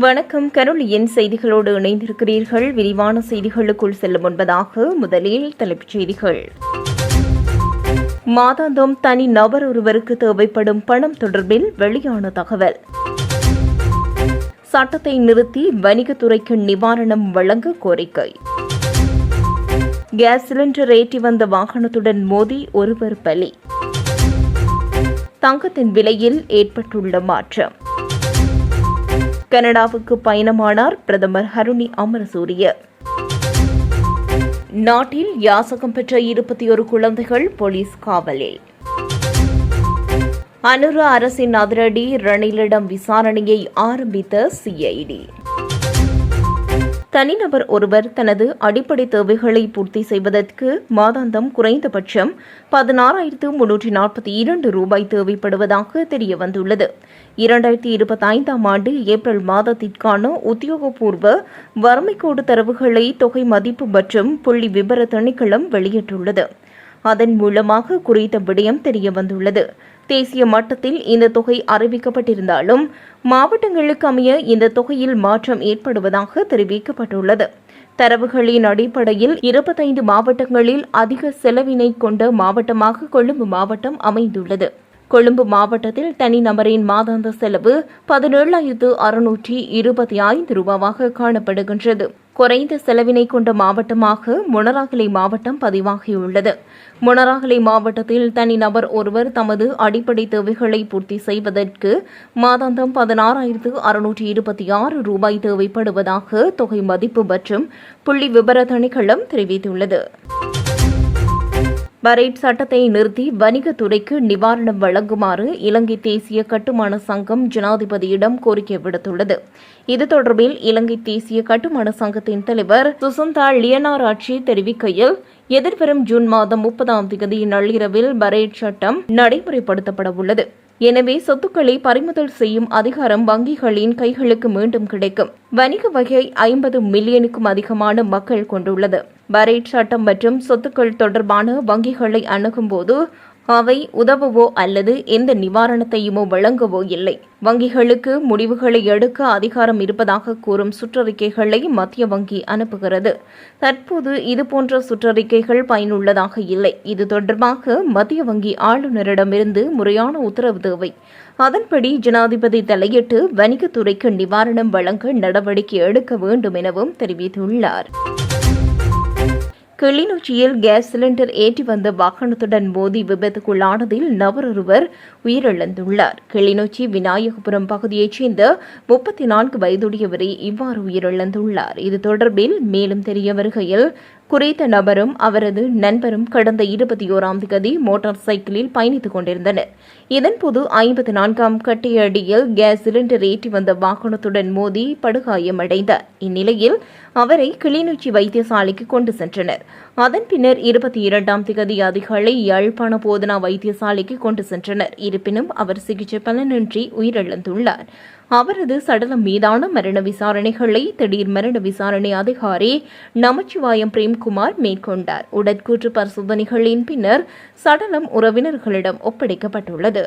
வணக்கம். கரோலியின் செய்திகளோடு இணைந்திருக்கிறீர்கள். விரிவான செய்திகளுக்குள் செல்லும் முன்பதாக முதலில் தலைப்புச் செய்திகள். மாதாந்தம் தனி நபர் ஒருவருக்கு தேவைப்படும் பணம் தொடர்பில் வெளியான தகவல். சட்டத்தை நிறுத்தி வணிகத்துறைக்கு நிவாரணம் வழங்க கோரிக்கை. கேஸ் சிலிண்டர் ஏற்றி வந்த வாகனத்துடன் மோதி ஒருவர் பலி. தங்கத்தின் விலையில் ஏற்பட்டுள்ள மாற்றம். கனடாவுக்கு பயணமானார் பிரதமர் ஹருணி அமரசூரிய. நாட்டில் யாசகம் பெற்ற இருபத்தி ஒரு குழந்தைகள் போலீஸ் காவலில். அனுர அரசின் அதிரடி ரணிலிடம் விசாரணையை ஆரம்பித்த சிஐடி. தனிநபர் ஒருவர் தனது அடிப்படை தேவைகளை பூர்த்தி செய்வதற்கு மாதாந்தம் குறைந்தபட்சம் பதினாறாயிரத்து முன்னூற்றி நாற்பத்தி இரண்டு ரூபாய் தேவைப்படுவதாக தெரிய வந்துள்ளது இரண்டாயிரத்தி இருபத்தி ஐந்தாம் ஆண்டு ஏப்ரல் மாதத்திற்கான உத்தியோகபூர்வ வறுமைக்கோடு தரவுகளை தொகை மதிப்பு மற்றும் புள்ளி விபர திணைக்களம் வெளியிட்டுள்ளது. அதன் மூலமாக குறித்த விடயம் தெரிய வந்துள்ளது தேசிய மட்டத்தில் இந்த தொகை அறிவிக்கப்பட்டிருந்தாலும் மாவட்டங்களுக்கு அமைய இந்த தொகையில் மாற்றம் ஏற்படுவதாக தெரிவிக்கப்பட்டுள்ளது. தரவுகளின் அடிப்படையில் இருபத்தைந்து மாவட்டங்களில் அதிக செலவினை கொண்ட மாவட்டமாக கொழும்பு மாவட்டம் அமைந்துள்ளது. கொழும்பு மாவட்டத்தில் தனிநபரின் மாதாந்த செலவு பதினேழாயிரத்து அறுநூற்றி இருபத்தி ஐந்து ரூபாவாக காணப்படுகின்றது. குறைந்த செலவினை கொண்ட மாவட்டமாக மொனராகலை மாவட்டம் பதிவாகியுள்ளது. மொனராகலை மாவட்டத்தில் தனிநபர் ஒருவர் தமது அடிப்படை தேவைகளை பூர்த்தி செய்வதற்கு மாதாந்தம் பதினாறாயிரத்து அறுநூற்றி இருபத்தி ஆறு ரூபாய் தேவைப்படுவதாக தொகை மதிப்பு மற்றும் புள்ளி விபர திணைக்களம் தெரிவித்துள்ளது. பரேட் சட்டத்தை நிறுத்தி வணிகத்துறைக்கு நிவாரணம் வழங்குமாறு இலங்கை தேசிய கட்டுமான சங்கம் ஜனாதிபதியிடம் கோரிக்கை விடுத்துள்ளது. இது தொடர்பில் இலங்கை தேசிய கட்டுமான சங்கத்தின் தலைவர் சுசந்தா லியனாராட்சி தெரிவிக்கையில் எதிர்வரும் ஜூன் மாதம் முப்பதாம் தேதி நள்ளிரவில் பரேட் சட்டம் நடைமுறைப்படுத்தப்பட உள்ளது எனவே சொத்துக்களை பறிமுதல் செய்யும் அதிகாரம் வங்கிகளின் கைகளுக்கு மீண்டும் கிடைக்கும். வணிக வகை ஐம்பது மில்லியனுக்கும் அதிகமான மக்கள் கொண்டுள்ளது. பரேட் சட்டம் மற்றும் சொத்துக்கள் தொடர்பான வங்கிகளை அணுகும்போது அவை உதவவோ அல்லது எந்த நிவாரணத்தையுமோ வழங்கவோ இல்லை. வங்கிகளுக்கு முடிவுகளை எடுக்க அதிகாரம் இருப்பதாக கூறும் சுற்றறிக்கைகளை மத்திய வங்கி அனுப்புகிறது. தற்போது இதுபோன்ற சுற்றறிக்கைகள் பயனுள்ளதாக இல்லை. இது தொடர்பாக மத்திய வங்கி ஆளுநரிடமிருந்து முறையான உத்தரவு தேவை. அதன்படி ஜனாதிபதி தலையிட்டு வணிகத்துறைக்கு நிவாரணம் வழங்க நடவடிக்கை எடுக்க வேண்டும் எனவும் தெரிவித்துள்ளார். கிளிநொச்சியில் கேஸ் சிலிண்டர் ஏற்றி வந்த வாகனத்துடன் மோதி விபத்துக்குள்ளானதில் நபரொருவர் உயிரிழந்துள்ளார். கிளிநொச்சி விநாயகபுரம் பகுதியைச் சேர்ந்த முப்பத்தி நான்கு வயதுடையவரே இவ்வாறு உயிரிழந்துள்ளார். இது தொடர்பில் மேலும் தெரிய வருகையில் குறித்த நபரும் அவரது நண்பரும் கடந்த இருபத்தி ஓராம் தேதி மோட்டார் சைக்கிளில் பயணித்துக் கொண்டிருந்தனர். இதன்போது ஐம்பத்தி நான்காம் கட்டையடியில் கேஸ் சிலிண்டர் ஏற்றி வந்த வாகனத்துடன் மோதி படுகாயமடைந்தார். இந்நிலையில் அவரை கிளிநொச்சி வைத்தியசாலைக்கு கொண்டு சென்றனர். அதன் பின்னர் இருபத்தி இரண்டாம் திகதி அதிகாலை யாழ்ப்பாண போதனா வைத்தியசாலைக்கு கொண்டு சென்றனர். இருப்பினும் அவர் சிகிச்சை பலனின்றி உயிரிழந்துள்ளார். அவரது சடலம் மீதான மரண விசாரணைகளை திடீர் மரண விசாரணை அதிகாரி நமச்சிவாயம் பிரேம்குமார் மேற்கொண்டார். உடற்கூற்று பரிசோதனைகளின் பின்னர் சடலம் உறவினர்களிடம் ஒப்படைக்கப்பட்டுள்ளது.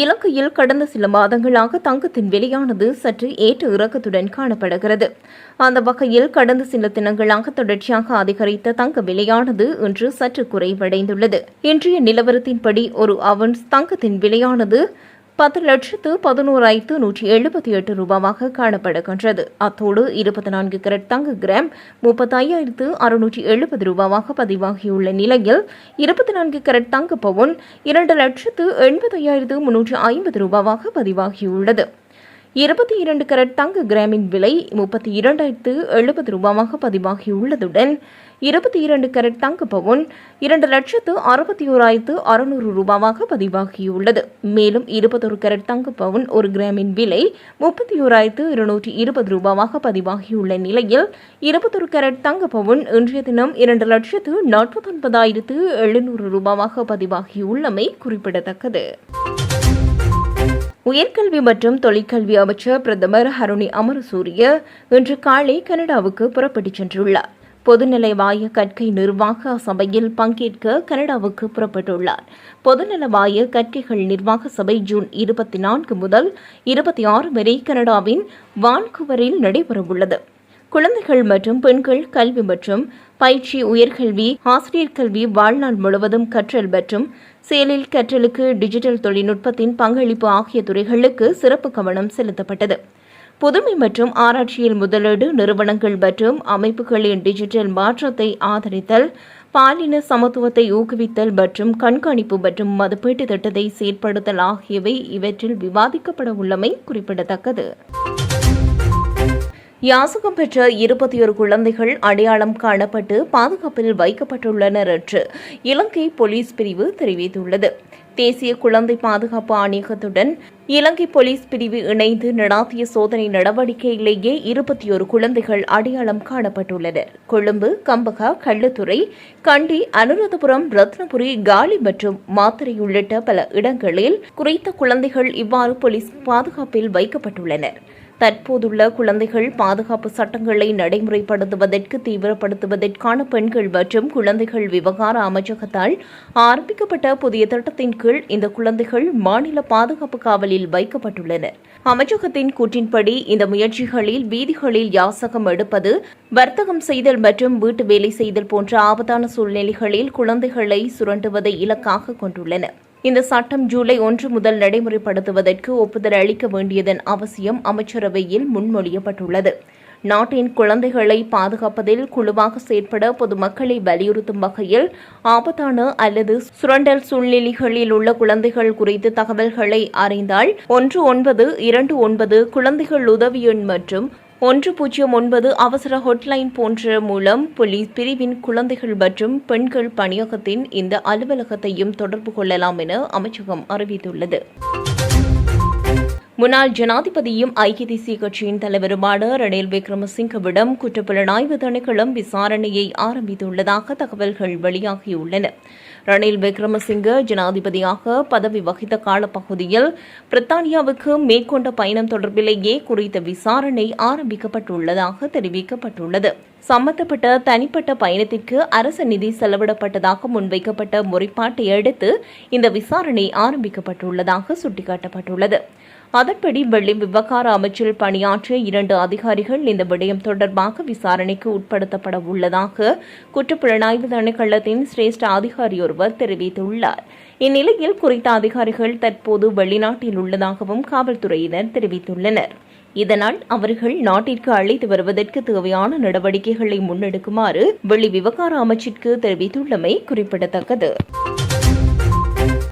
இலங்கையில் கடந்த சில மாதங்களாக தங்கத்தின் விலையானது சற்று ஏற்ற இறக்கத்துடன் காணப்படுகிறது. அந்த வகையில் கடந்த சில தினங்களாக தொடர்ச்சியாக அதிகரித்த தங்க விலையானது இன்று சற்று குறைவடைந்துள்ளது. இன்றைய நிலவரத்தின்படி ஒரு அவன்ஸ் தங்கத்தின் விலையானது பத்து லட்சத்து பதினோராயிரத்து நூற்றி எழுபத்தி எட்டு ரூபாவாக காணப்படுகின்றது. அத்தோடு இருபத்தி நான்கு கரட் தங்க கிராம் முப்பத்தையாயிரத்து அறுநூற்றி எழுபது ரூபாவாக பதிவாகியுள்ள நிலையில் இருபத்தி நான்கு கரட் தங்க பவுன் இரண்டு லட்சத்து எண்பத்தையாயிரத்து முன்னூற்றி ஐம்பது ரூபாவாக பதிவாகியுள்ளது. இருபத்தி இரண்டு கரட் தங்க கிராமின் விலை முப்பத்தி இரண்டாயிரத்து எழுபது ரூபாவாக பதிவாகியுள்ளதுடன் இருபத்தி இரண்டு கரட் தங்க பவுன் இரண்டு லட்சத்து அறுபத்தி ஓராயிரத்து அறுநூறு ரூபாவாக பதிவாகியுள்ளது. மேலும் இருபத்தொரு கேரட் தங்க பவுன் ஒரு கிராமின் விலை முப்பத்தி ஓராயிரத்து இருநூற்றி இருபது ரூபாவாக பதிவாகியுள்ள நிலையில் இருபத்தொரு கேரட் தங்க பவுன் இன்றைய தினம் இரண்டு லட்சத்து நாற்பத்தொன்பதாயிரத்து எழுநூறு ரூபாவாக பதிவாகியுள்ளமை குறிப்பிடத்தக்கது. உயர்கல்வி மற்றும் தொழிற்கல்வி அமைச்சர் பிரதமர் ஹருணி அமரசூரிய இன்று காலை கனடாவுக்கு புறப்பட்டுச் சென்றுள்ளார். பொதுநலவாய கற்கை நிர்வாக சபையில் பங்கேற்க கனடாவுக்கு புறப்பட்டுள்ளார். பொதுநலவாய கற்கைகள் நிர்வாக சபை ஜூன் இருபத்தி நான்கு முதல் இருபத்தி ஆறு வரை கனடாவின் வான்குவரில் நடைபெறவுள்ளது. குழந்தைகள் மற்றும் பெண்கள் கல்வி மற்றும் பயிற்சி உயர்கல்வி ஆசிரியர் கல்வி வாழ்நாள் முழுவதும் கற்றல் மற்றும் செயலில் கற்றலுக்கு டிஜிட்டல் தொழில்நுட்பத்தின் பங்களிப்பு ஆகிய துறைகளுக்கு சிறப்பு கவனம் செலுத்தப்பட்டது. புதுமை மற்றும் ஆராய்ச்சியில் முதலீடு நிறுவனங்கள் மற்றும் அமைப்புகளின் டிஜிட்டல் மாற்றத்தை ஆதரித்தல் பாலின சமத்துவத்தை ஊக்குவித்தல் மற்றும் கண்காணிப்பு மற்றும் மதிப்பீட்டு திட்டத்தை செயற்படுத்தல் ஆகியவை இவற்றில் விவாதிக்கப்பட உள்ளமை குறிப்பிடத்தக்கது. யாசகம் பெற்ற இருபத்தி ஒரு குழந்தைகள் அடையாளம் காணப்பட்டு பாதுகாப்பில் வைக்கப்பட்டுள்ளனர் என்று இலங்கை போலீஸ் பிரிவு தெரிவித்துள்ளது. தேசிய குழந்தை பாதுகாப்பு ஆணையகத்துடன் இலங்கை போலீஸ் பிரிவு இணைந்து நடாத்திய சோதனை நடவடிக்கையிலேயே இருபத்தி ஒரு குழந்தைகள் அடையாளம் காணப்பட்டுள்ளனர் கொழும்பு கம்பகா கள்ளுத்துறை கண்டி அனுராதபுரம் ரத்னபுரி காலி மற்றும் மாத்திரை உள்ளிட்ட பல இடங்களில் குறித்த குழந்தைகள் இவ்வாறு போலீஸ் பாதுகாப்பில் வைக்கப்பட்டுள்ளனர். தற்போதுள்ள குழந்தைகள் பாதுகாப்பு சட்டங்களை நடைமுறைப்படுத்துவதற்கு தீவிரப்படுத்துவதற்கான பெண்கள் மற்றும் குழந்தைகள் விவகார அமைச்சகத்தால் ஆரம்பிக்கப்பட்ட புதிய திட்டத்தின் கீழ் இந்த குழந்தைகள் மாநில பாதுகாப்பு காவலில் வைக்கப்பட்டுள்ளனர். அமைச்சகத்தின் கூற்றின்படி இந்த முயற்சிகளில் வீதிகளில் யாசகம் எடுப்பது வர்த்தகம் செய்தல் மற்றும் வீட்டு வேலை செய்தல் போன்ற ஆபத்தான சூழ்நிலைகளில் குழந்தைகளை சுரண்டுவதை இலக்காக கொண்டுள்ளன. இந்த சட்டம் ஜூலை ஒன்று முதல் நடைமுறைப்படுத்துவதற்கு ஒப்புதல் அளிக்க வேண்டியதன் அவசியம் அமைச்சரவையில் முன்மொழியப்பட்டுள்ளது. நாட்டின் குழந்தைகளை பாதுகாப்பதில் குழுவாக செயற்பட பொதுமக்களை வலியுறுத்தும் வகையில் ஆபத்தான அல்லது சுரண்டல் சூழ்நிலைகளில் உள்ள குழந்தைகள் குறித்து தகவல்களை அறிந்தால் ஒன்று ஒன்பது இரண்டு ஒன்பது குழந்தைகள் உதவி எண் மற்றும் ஒன்று பூஜ்ஜியம் ஒன்பது அவசர ஹொட்லைன் போன்ற மூலம் போலீஸ் பிரிவின் குழந்தைகள் மற்றும் பெண்கள் பணியகத்தின் இந்த அலுவலகத்தையும் தொடர்பு கொள்ளலாம் என அமைச்சகம் அறிவித்துள்ளது. முன்னாள் ஜனாதிபதியும் ஐக்கிய தேசிய கட்சியின் தலைவருமான ரணில் விக்ரமசிங்கவிடம் குற்றப்புலனாய்வு திணைக்களம் விசாரணையை ஆரம்பித்துள்ளதாக தகவல்கள் வெளியாகியுள்ளன. ரணில் விக்ரமசிங்க ஜனாதிபதியாக பதவி வகித்த காலப்பகுதியில் பிரித்தானியாவுக்கு மேற்கொண்ட பயணம் தொடர்பிலேயே குறித்த விசாரணை ஆரம்பிக்கப்பட்டுள்ளதாக தெரிவிக்கப்பட்டுள்ளது. சம்பந்தப்பட்ட தனிப்பட்ட பயணத்திற்கு அரசு நிதி செலவிடப்பட்டதாக முன்வைக்கப்பட்ட முறைப்பாட்டை அடுத்து இந்த விசாரணை ஆரம்பிக்கப்பட்டுள்ளதாக சுட்டிக்காட்டப்பட்டுள்ளது. அதன்படி வெள்ளி விவகார அமைச்சில் பணியாற்றிய இரண்டு அதிகாரிகள் இந்த விடயம் தொடர்பாக விசாரணைக்கு உட்படுத்தப்பட உள்ளதாக குற்றப்புலனாய்வு திணைக்களத்தின் சிரேஷ்ட அதிகாரி ஒருவர் தெரிவித்துள்ளார். இந்நிலையில் குறித்த அதிகாரிகள் தற்போது வெளிநாட்டில் உள்ளதாகவும் காவல்துறையினர் தெரிவித்துள்ளனர். இதனால் அவர்கள் நாட்டிற்கு அழைத்து வருவதற்கு தேவையான நடவடிக்கைகளை முன்னெடுக்குமாறு வெளி விவகார அமைச்சிற்கு தெரிவித்துள்ளமை குறிப்பிடத்தக்கது.